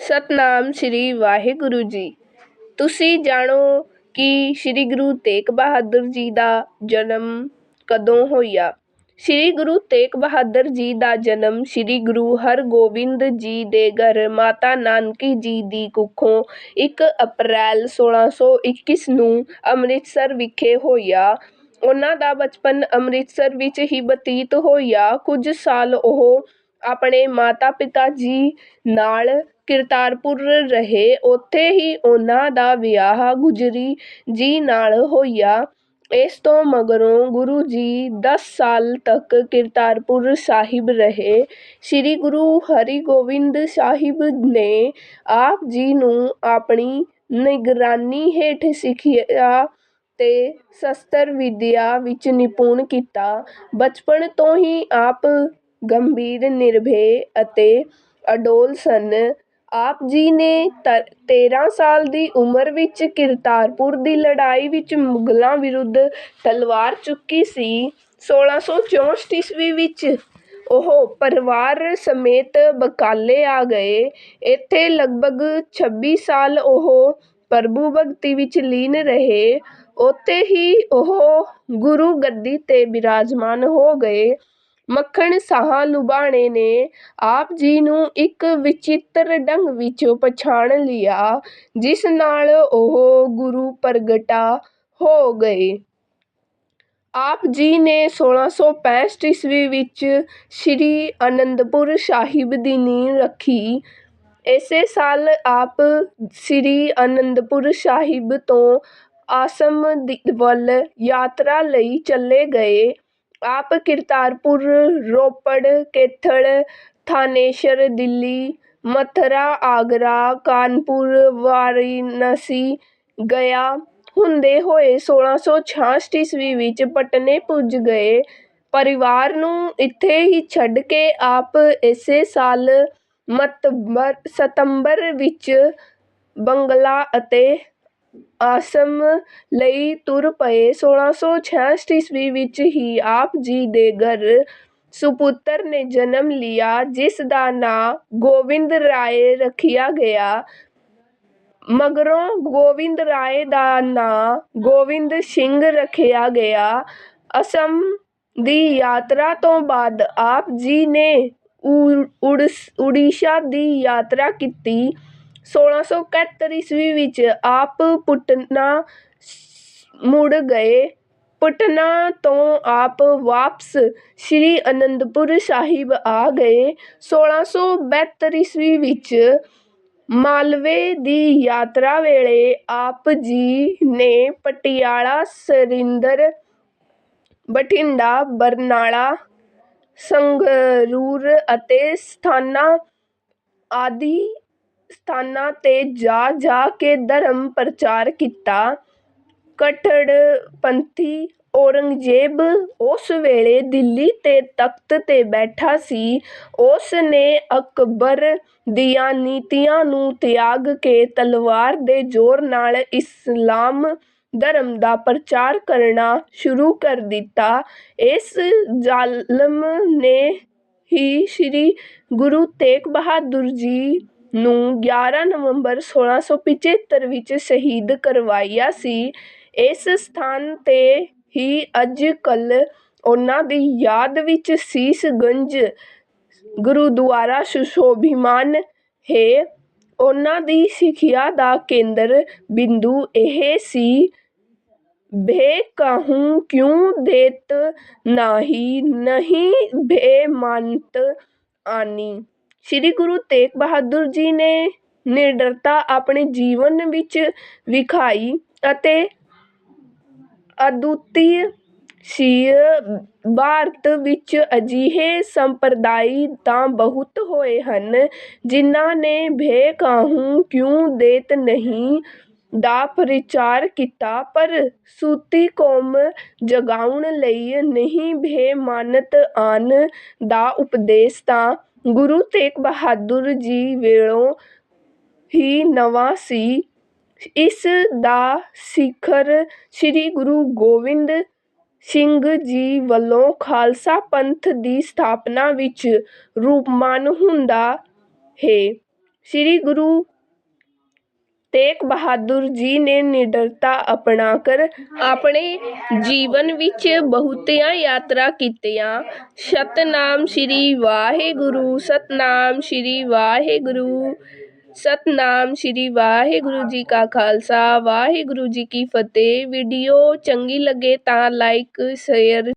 ਸਤਨਾਮ ਸ੍ਰੀ ਵਾਹਿਗੁਰੂ ਜੀ। ਤੁਸੀਂ ਜਾਣੋ ਕਿ ਸ੍ਰੀ ਗੁਰੂ ਤੇਗ ਬਹਾਦਰ ਜੀ ਦਾ ਜਨਮ ਕਦੋਂ ਹੋਇਆ? ਸ੍ਰੀ ਗੁਰੂ ਤੇਗ ਬਹਾਦਰ ਜੀ ਦਾ ਜਨਮ ਸ੍ਰੀ ਗੁਰੂ ਹਰਗੋਬਿੰਦ ਜੀ ਦੇ ਘਰ ਮਾਤਾ ਨਾਨਕੀ ਜੀ ਦੀ ਕੁੱਖੋਂ 1 ਅਪ੍ਰੈਲ 1621 ਨੂੰ ਅੰਮ੍ਰਿਤਸਰ ਵਿਖੇ ਹੋਇਆ। ਉਹਨਾਂ ਦਾ ਬਚਪਨ ਅੰਮ੍ਰਿਤਸਰ ਵਿੱਚ ਹੀ ਬਤੀਤ ਹੋਇਆ। ਕੁਝ ਸਾਲ ਉਹ ਆਪਣੇ ਮਾਤਾ ਪਿਤਾ ਜੀ ਨਾਲ ਕਰਤਾਰਪੁਰ ਰਹੇ। ਉੱਥੇ ਹੀ ਉਹਨਾਂ ਦਾ ਵਿਆਹ ਗੁਜਰੀ, ਜੀ ਨਾਲ ਹੋਇਆ। ਇਸ ਤੋਂ ਮਗਰੋਂ ਗੁਰੂ ਜੀ ਦਸ ਸਾਲ ਤੱਕ ਕਰਤਾਰਪੁਰ ਸਾਹਿਬ ਰਹੇ। ਸ੍ਰੀ ਗੁਰੂ ਹਰਿਗੋਬਿੰਦ ਸਾਹਿਬ ਨੇ ਆਪ ਜੀ ਨੂੰ ਆਪਣੀ ਨਿਗਰਾਨੀ ਹੇਠ ਸਿੱਖਿਆ ਅਤੇ ਸ਼ਸਤਰ ਵਿੱਦਿਆ ਵਿੱਚ ਨਿਪੁੰਨ ਕੀਤਾ। ਬਚਪਨ ਤੋਂ ਹੀ ਆਪ ਗੰਭੀਰ, ਨਿਰਭੈ ਅਤੇ ਅਡੋਲ ਸਨ। ਆਪ ਜੀ ਨੇ ਤੇਰ੍ਹਾਂ ਸਾਲ ਦੀ ਉਮਰ ਵਿੱਚ ਕਰਤਾਰਪੁਰ ਦੀ ਲੜਾਈ ਵਿੱਚ ਮੁਗਲਾਂ ਵਿਰੁੱਧ ਤਲਵਾਰ ਚੁੱਕੀ ਸੀ। 1664 ਈਸਵੀ ਵਿੱਚ ਉਹ ਪਰਿਵਾਰ ਸਮੇਤ ਬਕਾਲੇ ਆ ਗਏ। ਇੱਥੇ ਲਗਭਗ 26 ਸਾਲ ਉਹ ਪ੍ਰਭੂ ਭਗਤੀ ਵਿੱਚ ਲੀਨ ਰਹੇ। ਉੱਥੇ ਹੀ ਉਹ ਗੁਰੂ ਗੱਦੀ ਤੇ ਬਿਰਾਜਮਾਨ ਹੋ ਗਏ। ਮੱਖਣ ਸ਼ਾਹ ਲੁਬਾਣੇ ਨੇ। ਆਪ ਜੀ ਨੂੰ ਇੱਕ ਵਿਚਿੱਤਰ ਢੰਗ ਵਿੱਚ ਪਛਾਣ ਲਿਆ, ਜਿਸ ਨਾਲ ਉਹ ਗੁਰੂ ਪ੍ਰਗਟਾ ਹੋ ਗਏ। ਆਪ ਜੀ ਨੇ 1665 ਈਸਵੀ ਵਿੱਚ ਸ੍ਰੀ ਅਨੰਦਪੁਰ ਸਾਹਿਬ ਦੀ ਨੀਂਹ ਰੱਖੀ। ਇਸੇ ਸਾਲ ਆਪ ਸ੍ਰੀ ਅਨੰਦਪੁਰ ਸਾਹਿਬ ਤੋਂ ਆਸਾਮ ਵੱਲ ਯਾਤਰਾ ਲਈ ਚਲੇ ਗਏ। ਆਪ ਕਰਤਾਰਪੁਰ, ਰੋਪੜ, ਕੇਥਲ, ਥਾਨੇਸਰ, ਦਿੱਲੀ, ਮਥੁਰਾ, ਆਗਰਾ, ਕਾਨਪੁਰ, ਵਾਰਾਣਸੀ ਗਇਆ ਹੁੰਦੇ ਹੋਏ 1666 ਈਸਵੀ ਵਿੱਚ ਪਟਨੇ ਪੁੱਜ ਗਏ। ਪਰਿਵਾਰ ਨੂੰ ਇੱਥੇ ਹੀ ਛੱਡ ਕੇ ਆਪ ਇਸੇ ਸਾਲ ਸਤੰਬਰ ਵਿੱਚ ਬੰਗਲਾ ਅਤੇ ਆਸਮ ਲਈ ਤੁਰ ਪਏ। 1666 ਈਸਵੀ ਵਿੱਚ ਹੀ ਆਪ ਜੀ ਦੇ ਘਰ ਸੁਪੁੱਤਰ ਨੇ ਜਨਮ ਲਿਆ, ਜਿਸ ਦਾ ਨਾਂ ਗੋਬਿੰਦ ਰਾਏ ਰੱਖਿਆ ਗਿਆ। ਮਗਰੋਂ ਗੋਬਿੰਦ ਰਾਏ ਦਾ ਨਾਂ ਗੋਬਿੰਦ ਸਿੰਘ ਰੱਖਿਆ ਗਿਆ। ਅਸਮ ਦੀ ਯਾਤਰਾ ਤੋਂ ਬਾਅਦ ਆਪ ਜੀ ਨੇ ਉੜੀਸਾ ਦੀ ਯਾਤਰਾ ਕੀਤੀ। 1671 ਈਸਵੀ ਵਿੱਚ ਆਪ ਪਟਨਾ ਮੁੜ ਗਏ। ਪਟਨਾ ਤੋਂ ਆਪ ਵਾਪਸ ਸ੍ਰੀ ਅਨੰਦਪੁਰ ਸਾਹਿਬ ਆ ਗਏ। 1672 ਈਸਵੀ ਵਿੱਚ ਮਾਲਵੇ ਦੀ ਯਾਤਰਾ ਵੇਲੇ ਆਪ ਜੀ ਨੇ ਪਟਿਆਲਾ ਸੰਗਰੂਰ ਬਠਿੰਡਾ, ਬਰਨਾਲਾ, ਸੰਗਰੂਰ ਅਤੇ ਸਥਾਨਾ ਆਦਿ ਸਥਾਨਾਂ ਤੇ ਜਾ ਜਾ ਕੇ ਧਰਮ ਪ੍ਰਚਾਰ ਕੀਤਾ। ਕੱਟੜਪੰਥੀ ਔਰੰਗਜ਼ੇਬ ਉਸ ਵੇਲੇ ਦਿੱਲੀ ਦੇ ਤਖ਼ਤ ਤੇ ਬੈਠਾ ਸੀ। ਉਸ ਨੇ ਅਕਬਰ ਦੀਆਂ ਨੀਤੀਆਂ ਨੂੰ ਤਿਆਗ ਕੇ ਤਲਵਾਰ ਦੇ ਜ਼ੋਰ ਨਾਲ ਇਸਲਾਮ ਧਰਮ ਦਾ ਪ੍ਰਚਾਰ ਕਰਨਾ ਸ਼ੁਰੂ ਕਰ ਦਿੱਤਾ। ਇਸ ਜ਼ਾਲਮ ਨੇ ਹੀ ਸ੍ਰੀ ਗੁਰੂ ਤੇਗ ਬਹਾਦਰ ਜੀ ਨੂੰ 11 ਨਵੰਬਰ 1675 ਵਿੱਚ ਸ਼ਹੀਦ ਕਰਵਾਇਆ ਸੀ। ਇਸ ਸਥਾਨ ਤੇ ਹੀ ਅੱਜ ਕੱਲ੍ਹ ਉਹਨਾਂ ਦੀ ਯਾਦ ਵਿੱਚ ਸੀਸਗੰਜ ਗੁਰਦੁਆਰਾ ਸੁਸ਼ੋਭਿਮਾਨ ਹੈ। ਉਹਨਾਂ ਦੀ ਸਿੱਖਿਆ ਦਾ ਕੇਂਦਰ ਬਿੰਦੂ ਇਹ ਸੀ। ਭੈ ਕਾਹੂ ਕਿਉ ਦੇਤ ਨਾਹੀ, ਨਹੀਂ ਭੈ ਮਾਨਤ ਆਨੀ। ਸ੍ਰੀ ਗੁਰੂ ਤੇਗ ਬਹਾਦਰ ਜੀ ਨੇ ਨਿਡਰਤਾ ਆਪਣੇ ਜੀਵਨ ਵਿੱਚ ਵਿਖਾਈ ਅਤੇ ਅਦੁੱਤੀ ਸੀ ਭਾਰਤ ਵਿੱਚ ਅਜਿਹੇ ਸੰਪਰਦਾਇ ਤਾਂ ਬਹੁਤ ਹੋਏ ਹਨ ਜਿਨ੍ਹਾਂ ਨੇ ਭੈ ਕਾਹੂ ਕਿਉ ਦੇਤ ਨਹੀਂ ਦਾ ਪ੍ਰਚਾਰ ਕੀਤਾ, ਪਰ ਸੂਤੀ ਕੌਮ ਜਗਾਉਣ ਲਈ ਨਹੀਂ ਭੈ ਮਾਨਤ ਆਨ ਦਾ ਉਪਦੇਸ਼ ਤਾਂ ਗੁਰੂ ਤੇਗ ਬਹਾਦਰ ਜੀ ਵੇਲੋਂ ਹੀ ਨਵਾਂ ਸੀ। ਇਸ ਦਾ ਸਿਖਰ ਸ੍ਰੀ ਗੁਰੂ ਗੋਬਿੰਦ ਸਿੰਘ ਜੀ ਵੱਲੋਂ ਖਾਲਸਾ ਪੰਥ ਦੀ ਸਥਾਪਨਾ ਵਿੱਚ ਰੂਪਮਾਨ ਹੁੰਦਾ ਹੈ। ਸ੍ਰੀ ਗੁਰੂ ਤੇਗ ਬਹਾਦਰ ਜੀ ਨੇ ਨਿਡਰਤਾ ਅਪਣਾ ਕਰ ਆਪਣੇ ਜੀਵਨ ਵਿੱਚ ਬਹੁਤੀਆਂ ਯਾਤਰਾ ਕੀਤੀਆਂ ਸਤਿਨਾਮ ਸ੍ਰੀ ਵਾਹਿਗੁਰੂ ਸਤਿਨਾਮ ਸ੍ਰੀ ਵਾਹਿਗੁਰੂ ਸਤਿਨਾਮ ਸ੍ਰੀ ਵਾਹਿਗੁਰੂ ਜੀ ਕਾ ਖਾਲਸਾ ਵਾਹਿਗੁਰੂ ਜੀ ਕੀ ਫਤਿਹ ਵੀਡੀਓ ਚੰਗੀ ਲੱਗੇ ਤਾਂ ਲਾਈਕ ਸ਼ੇਅਰ